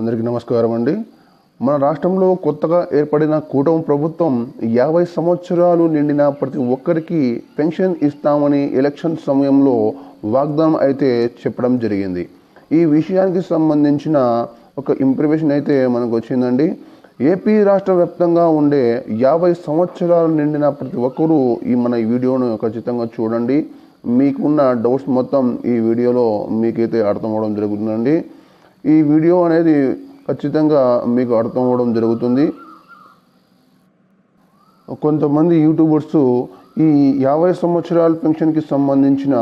అందరికీ నమస్కారం అండి. మన రాష్ట్రంలో కొత్తగా ఏర్పడిన కూటమి ప్రభుత్వం యాభై సంవత్సరాలు నిండిన ప్రతి ఒక్కరికి పెన్షన్ ఇస్తామని ఎలక్షన్ సమయంలో వాగ్దానం అయితే చెప్పడం జరిగింది. ఈ విషయానికి సంబంధించిన ఒక ఇన్ఫర్మేషన్ అయితే మనకు వచ్చిందండి. ఏపీ రాష్ట్ర వ్యాప్తంగా ఉండే యాభై సంవత్సరాలు నిండిన ప్రతి ఒక్కరూ ఈ మన వీడియోను ఖచ్చితంగా చూడండి. మీకున్న డౌట్స్ మొత్తం ఈ వీడియోలో మీకైతే అర్థం అవడం జరుగుతుందండి. ఈ వీడియో అనేది ఖచ్చితంగా మీకు అర్థం అవ్వడం జరుగుతుంది. కొంతమంది యూట్యూబర్స్ ఈ యాభై సంవత్సరాల పెన్షన్కి సంబంధించిన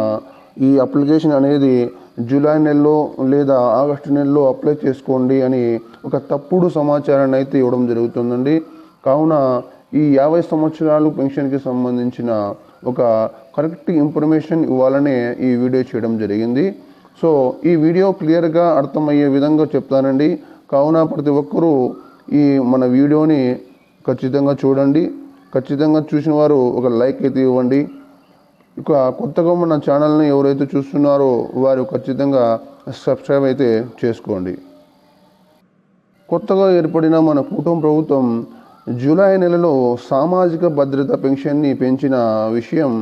ఈ అప్లికేషన్ అనేది జూలై నెలలో లేదా ఆగస్టు నెలలో అప్లై చేసుకోండి అని ఒక తప్పుడు సమాచారాన్ని అయితే ఇవ్వడం జరుగుతుందండి. కావున ఈ యాభై సంవత్సరాలు పెన్షన్కి సంబంధించిన ఒక కరెక్ట్ ఇన్ఫర్మేషన్ ఇవ్వాలనే ఈ వీడియో చేయడం జరిగింది. సో ఈ వీడియో క్లియర్గా అర్థమయ్యే విధంగా చెప్తానండి. కావున ప్రతి ఒక్కరూ ఈ మన వీడియోని ఖచ్చితంగా చూడండి. ఖచ్చితంగా చూసిన వారు ఒక లైక్ అయితే ఇవ్వండి. ఇక కొత్తగా మన ఛానల్ని ఎవరైతే చూస్తున్నారో వారు ఖచ్చితంగా సబ్స్క్రైబ్ అయితే చేసుకోండి. కొత్తగా ఏర్పడిన మన కుటుంబ ప్రభుత్వం జూలై నెలలో సామాజిక భద్రత పెన్షన్ని పెంచిన విషయం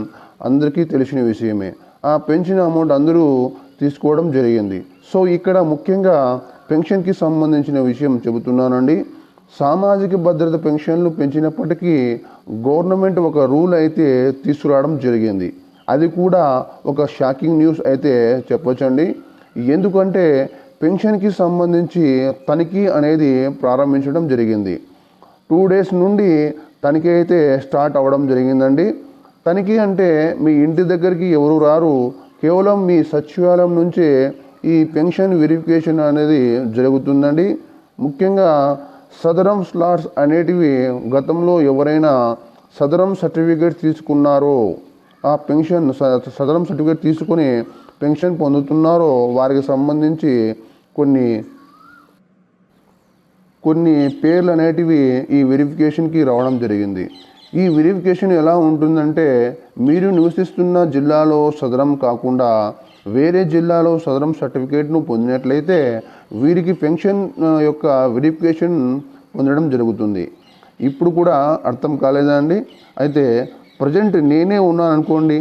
అందరికీ తెలిసిన విషయమే. ఆ పెంచిన అమౌంట్ అందరూ తీసుకోవడం జరిగింది. సో ఇక్కడ ముఖ్యంగా పెన్షన్కి సంబంధించిన విషయం చెబుతున్నానండి. సామాజిక భద్రత పెన్షన్లు పెంచినప్పటికీ గవర్నమెంట్ ఒక రూల్ అయితే తీసుకురావడం జరిగింది. అది కూడా ఒక షాకింగ్ న్యూస్ అయితే చెప్పొచ్చండి. ఎందుకంటే పెన్షన్కి సంబంధించి తనిఖీ అనేది ప్రారంభించడం జరిగింది. టూ డేస్ నుండి తనిఖీ అయితే స్టార్ట్ అవ్వడం జరిగిందండి. తనిఖీ అంటే మీ ఇంటి దగ్గరికి ఎవరు రారు కేవలం మీ సచివాలయం నుంచే ఈ పెన్షన్ వెరిఫికేషన్ అనేది జరుగుతుందండి. ముఖ్యంగా సదరం స్లాట్స్ అనేటివి గతంలో ఎవరైనా సదరం సర్టిఫికేట్ తీసుకున్నారో ఆ పెన్షన్ సదరం సర్టిఫికేట్ తీసుకొని పెన్షన్ పొందుతున్నారో వారికి సంబంధించి కొన్ని కొన్ని పేర్లు అనేటివి ఈ వెరిఫికేషన్కి రావడం జరిగింది. ఈ వెరిఫికేషన్ ఎలా ఉంటుందంటే మీరు నివసిస్తున్న జిల్లాలో సదరం కాకుండా వేరే జిల్లాలో సదరం సర్టిఫికేట్ను పొందినట్లయితే వీరికి పెన్షన్ యొక్క వెరిఫికేషన్ పొందడం జరుగుతుంది. ఇప్పుడు కూడా అర్థం కాలేదా అండి? అయితే ప్రజెంట్ నేనే ఉన్నాను అనుకోండి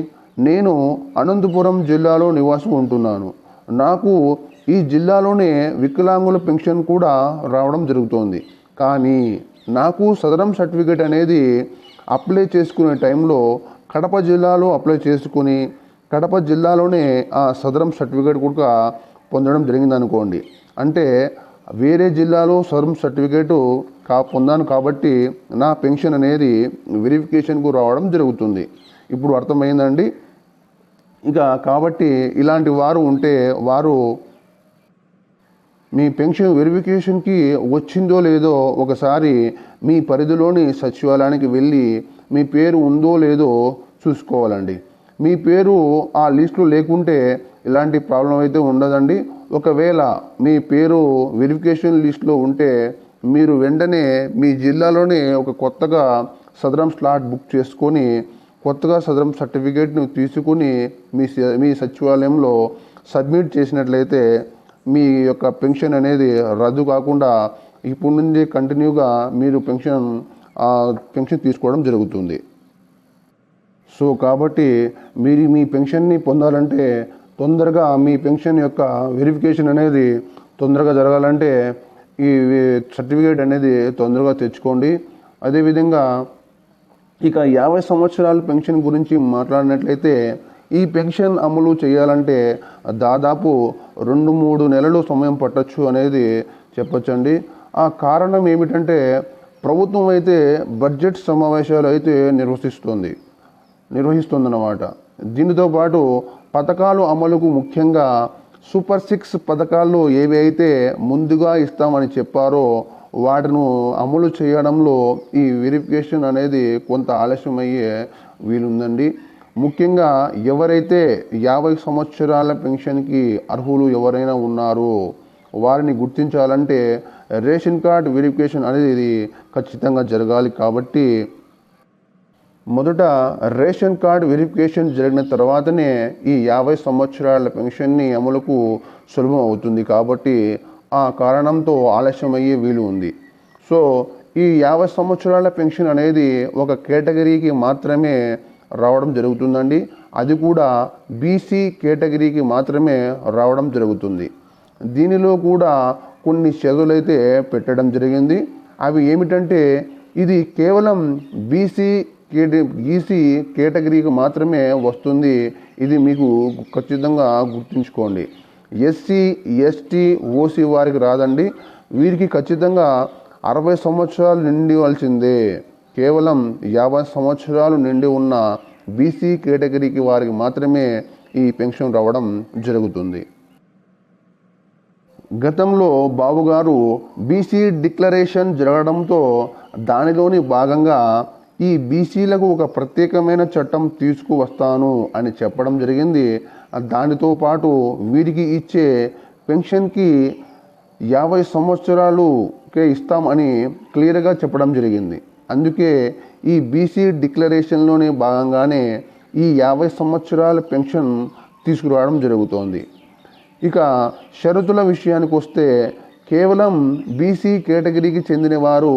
నేను అనంతపురం జిల్లాలో నివాసం ఉంటున్నాను. నాకు ఈ జిల్లాలోనే వికలాంగుల పెన్షన్ కూడా రావడం జరుగుతోంది. కానీ నాకు సదరం సర్టిఫికేట్ అనేది అప్లై చేసుకునే టైంలో కడప జిల్లాలో అప్లై చేసుకుని కడప జిల్లాలోనే ఆ సదరం సర్టిఫికేట్ కూడా పొందడం జరిగింది అనుకోండి అంటే వేరే జిల్లాలో సదరం సర్టిఫికేటు కా పొందాను కాబట్టి నా పెన్షన్ అనేది వెరిఫికేషన్కు రావడం జరుగుతుంది. ఇప్పుడు అర్థమైందండి? ఇక కాబట్టి ఇలాంటి వారు ఉంటే వారు మీ పెన్షన్ వెరిఫికేషన్కి వచ్చిందో లేదో ఒకసారి మీ పరిధిలోని సచివాలయానికి వెళ్ళి మీ పేరు ఉందో లేదో చూసుకోవాలండి. మీ పేరు ఆ లిస్టులో లేకుంటే ఇలాంటి ప్రాబ్లం అయితే ఉండదండి. ఒకవేళ మీ పేరు వెరిఫికేషన్ లిస్ట్లో ఉంటే మీరు వెంటనే మీ జిల్లాలోనే ఒక కొత్తగా సదరం స్లాట్ బుక్ చేసుకొని కొత్తగా సదరం సర్టిఫికేట్ను తీసుకుని మీ మీ సచివాలయంలో సబ్మిట్ చేసినట్లయితే మీ యొక్క పెన్షన్ అనేది రద్దు కాకుండా ఇప్పుడు నుండి కంటిన్యూగా మీరు పెన్షన్ ఆ, పెన్షన్ తీసుకోవడం జరుగుతుంది. సో కాబట్టి మీరు మీ పెన్షన్ని పొందాలంటే తొందరగా మీ పెన్షన్ యొక్క వెరిఫికేషన్ అనేది తొందరగా జరగాలంటే ఈ సర్టిఫికేట్ అనేది తొందరగా తెచ్చుకోండి. అదేవిధంగా ఇక యాభై సంవత్సరాల పెన్షన్ గురించి మాట్లాడినట్లయితే ఈ పెన్షన్ అమలు చేయాలంటే దాదాపు రెండు మూడు నెలలు సమయం పట్టచ్చు అనేది చెప్పొచ్చండి. ఆ కారణం ఏమిటంటే ప్రభుత్వం అయితే బడ్జెట్ సమావేశాలు అయితే నిర్వహిస్తుంది నిర్వహిస్తుందన్నమాట. దీనితో పాటు పథకాలు అమలుకు ముఖ్యంగా సూపర్ సిక్స్ పథకాల్లో ఏవి అయితే ముందుగా ఇస్తామని చెప్పారో వాటిను అమలు చేయడంలో ఈ వెరిఫికేషన్ అనేది కొంత ఆలస్యమయ్యే వీలుందండి. ముఖ్యంగా ఎవరైతే యాభై సంవత్సరాల పెన్షన్కి అర్హులు ఎవరైనా ఉన్నారో వారిని గుర్తించాలంటే రేషన్ కార్డ్ వెరిఫికేషన్ అనేది ఖచ్చితంగా జరగాలి కాబట్టి మొదట రేషన్ కార్డ్ వెరిఫికేషన్ జరిగిన తర్వాతనే ఈ యాభై సంవత్సరాల పెన్షన్ని అమలుకు సులభం అవుతుంది కాబట్టి ఆ కారణంతో ఆలస్యమయ్యే వీలు ఉంది. సో ఈ యాభై సంవత్సరాల పెన్షన్ అనేది ఒక కేటగిరీకి మాత్రమే రావడం జరుగుతుందండి. అది కూడా బీసీ కేటగిరీకి మాత్రమే రావడం జరుగుతుంది. దీనిలో కూడా కొన్ని షరతులైతే పెట్టడం జరిగింది. అవి ఏమిటంటే ఇది కేవలం బీసీ కేట బీసీ కేటగిరీకి మాత్రమే వస్తుంది. ఇది మీకు ఖచ్చితంగా గుర్తుంచుకోండి. ఎస్సీ ఎస్టీ ఓసీ వారికి రాదండి. వీరికి ఖచ్చితంగా అరవై సంవత్సరాలు నిండివలసిందే. కేవలం యాభై సంవత్సరాలు నిండి ఉన్న బీసీ కేటగిరీకి వారికి మాత్రమే ఈ పెన్షన్ రావడం జరుగుతుంది. గతంలో బాబుగారు బీసీ డిక్లరేషన్ జరగడంతో దానిలోని భాగంగా ఈ బీసీలకు ఒక ప్రత్యేకమైన చట్టం తీసుకువస్తాను అని చెప్పడం జరిగింది. దానితో పాటు వీరికి ఇచ్చే పెన్షన్కి యాభై సంవత్సరాలుకే ఇస్తామని క్లియర్గా చెప్పడం జరిగింది. అందుకే ఈ బీసీ డిక్లరేషన్లోనే భాగంగానే ఈ యాభై సంవత్సరాల పెన్షన్ తీసుకురావడం జరుగుతోంది. ఇక షరతుల విషయానికి వస్తే కేవలం బీసీ కేటగిరీకి చెందిన వారు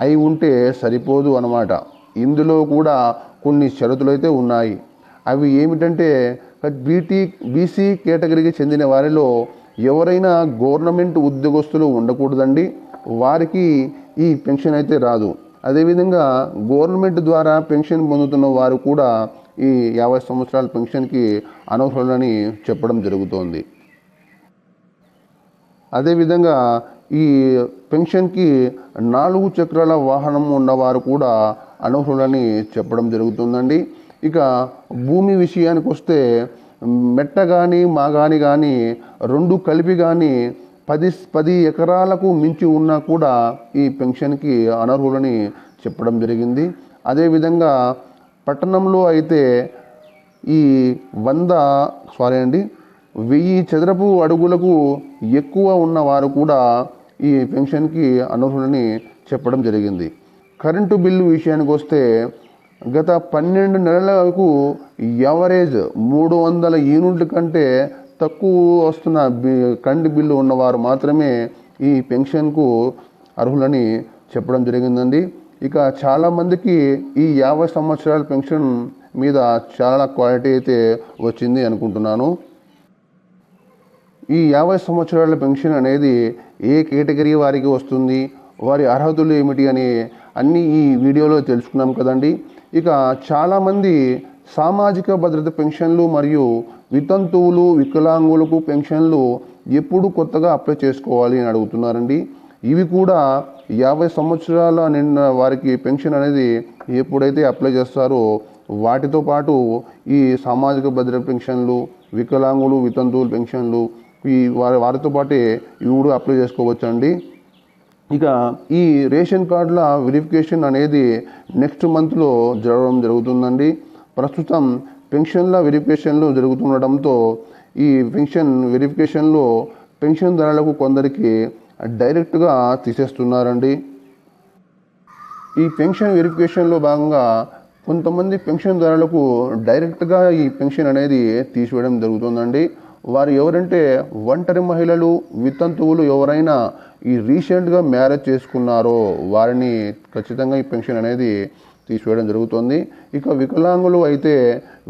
అయి ఉంటే సరిపోదు అన్నమాట. ఇందులో కూడా కొన్ని షరతులు అయితే ఉన్నాయి. అవి ఏమిటంటే బీటీ బీసీ కేటగిరీకి చెందిన వారిలో ఎవరైనా గవర్నమెంట్ ఉద్యోగస్తులు ఉండకూడదండి. వారికి ఈ పెన్షన్ అయితే రాదు. అదేవిధంగా గవర్నమెంట్ ద్వారా పెన్షన్ పొందుతున్న వారు కూడా ఈ యాభై సంవత్సరాల పెన్షన్కి అనర్హులని చెప్పడం జరుగుతోంది. అదేవిధంగా ఈ పెన్షన్కి నాలుగు చక్రాల వాహనం ఉన్నవారు కూడా అనర్హులని చెప్పడం జరుగుతుందండి. ఇక భూమి విషయానికి వస్తే మెట్ట కానీ మాగాని కానీ రెండు కలిపి కానీ పది పది ఎకరాలకు మించి ఉన్నా కూడా ఈ పెన్షన్కి అనర్హులని చెప్పడం జరిగింది. అదేవిధంగా పట్టణంలో అయితే ఈ వంద సారీ అండి వెయ్యి చదరపు అడుగులకు ఎక్కువ ఉన్న వారు కూడా ఈ పెన్షన్కి అనర్హులని చెప్పడం జరిగింది. కరెంటు బిల్లు విషయానికి వస్తే గత పన్నెండు నెలలకు ఎవరేజ్ మూడు వందల యూనిట్ల కంటే తక్కువ వస్తున్న బి కరెంటు బిల్లు ఉన్నవారు మాత్రమే ఈ పెన్షన్కు అర్హులని చెప్పడం జరిగిందండి. ఇక చాలామందికి ఈ యాభై సంవత్సరాల పెన్షన్ మీద చాలా క్వాలిటీ అయితే వచ్చింది అనుకుంటున్నాను. ఈ యాభై సంవత్సరాల పెన్షన్ అనేది ఏ కేటగిరీ వారికి వస్తుంది వారి అర్హతలు ఏమిటి అని అన్నీ ఈ వీడియోలో తెలుసుకున్నాం కదండి. ఇక చాలామంది సామాజిక భద్రత పెన్షన్లు మరియు వితంతువులు వికలాంగులకు పెన్షన్లు ఎప్పుడు కొత్తగా అప్లై చేసుకోవాలి అని అడుగుతున్నారండి. ఇవి కూడా యాభై సంవత్సరాల నిన్న వారికి పెన్షన్ అనేది ఎప్పుడైతే అప్లై చేస్తారో వాటితో పాటు ఈ సామాజిక భద్రత పెన్షన్లు వికలాంగులు వితంతువులు పెన్షన్లు ఈ వారి వారితో పాటే ఇవి కూడా అప్లై చేసుకోవచ్చండి. ఇక ఈ రేషన్ కార్డుల వెరిఫికేషన్ అనేది నెక్స్ట్ మంత్లో జరగడం జరుగుతుందండి. ప్రస్తుతం పెన్షన్ల వెరిఫికేషన్లు జరుగుతుండటంతో ఈ పెన్షన్ వెరిఫికేషన్లో పెన్షన్దారులకు కొందరికి డైరెక్ట్గా తీసేస్తున్నారండి. ఈ పెన్షన్ వెరిఫికేషన్లో భాగంగా కొంతమంది పెన్షన్దారులకు డైరెక్ట్గా ఈ పెన్షన్ అనేది తీసివేయడం జరుగుతుందండి. వారు ఎవరంటే ఒంటరి మహిళలు వితంతువులు ఎవరైనా ఈ రీసెంట్గా మ్యారేజ్ చేసుకున్నారో వారిని ఖచ్చితంగా ఈ పెన్షన్ అనేది తీసివేయడం జరుగుతుంది. ఇక వికలాంగులు అయితే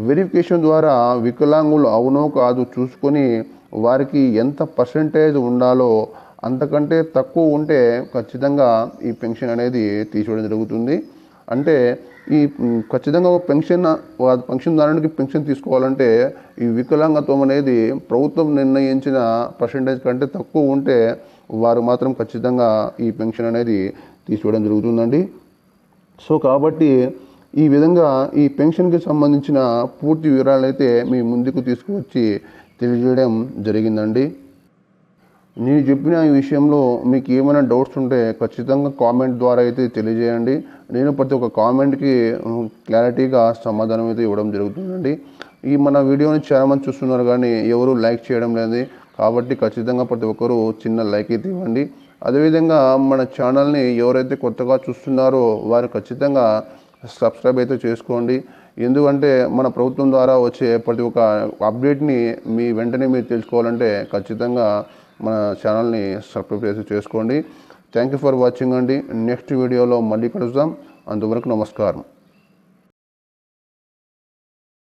వెరిఫికేషన్ ద్వారా వికలాంగులు అవునో కాదు చూసుకొని వారికి ఎంత పర్సంటేజ్ ఉండాలో అంతకంటే తక్కువ ఉంటే ఖచ్చితంగా ఈ పెన్షన్ అనేది తీసివేయడం జరుగుతుంది. అంటే ఈ ఖచ్చితంగా ఒక పెన్షన్ పెన్షన్దారునికి పెన్షన్ తీసుకోవాలంటే ఈ వికలాంగత్వం అనేది ప్రభుత్వం నిర్ణయించిన పర్సంటేజ్ కంటే తక్కువ ఉంటే వారు మాత్రం ఖచ్చితంగా ఈ పెన్షన్ అనేది తీసుకోవడం జరుగుతుందండి. సో కాబట్టి ఈ విధంగా ఈ పెన్షన్కి సంబంధించిన పూర్తి వివరాలు అయితే మీ ముందుకు తీసుకువచ్చి తెలియజేయడం జరిగిందండి. నేను చెప్పిన ఈ విషయంలో మీకు ఏమైనా డౌట్స్ ఉంటే ఖచ్చితంగా కామెంట్ ద్వారా అయితే తెలియజేయండి. నేను ప్రతి ఒక్క కామెంట్కి క్లారిటీగా సమాధానం అయితే ఇవ్వడం జరుగుతుందండి. ఈ మన వీడియోని చాలా మంది చూస్తున్నారు కానీ ఎవరు లైక్ చేయడం లేదు కాబట్టి ఖచ్చితంగా ప్రతి ఒక్కరూ చిన్న లైక్ అయితే ఇవ్వండి. అదేవిధంగా మన ఛానల్ని ఎవరైతే కొత్తగా చూస్తున్నారో వారు ఖచ్చితంగా సబ్స్క్రైబ్ అయితే చేసుకోండి. ఎందుకంటే మన ప్రభుత్వం ద్వారా వచ్చే ప్రతి ఒక్క అప్డేట్ని మీ వెంటనే మీరు తెలుసుకోవాలంటే ఖచ్చితంగా మన ఛానల్ని సబ్స్క్రైబ్ చేసి చేసుకోండి. థ్యాంక్ యూ ఫర్ వాచింగ్ అండి. నెక్స్ట్ వీడియోలో మళ్ళీ కలుద్దాం. అంతవరకు నమస్కారం.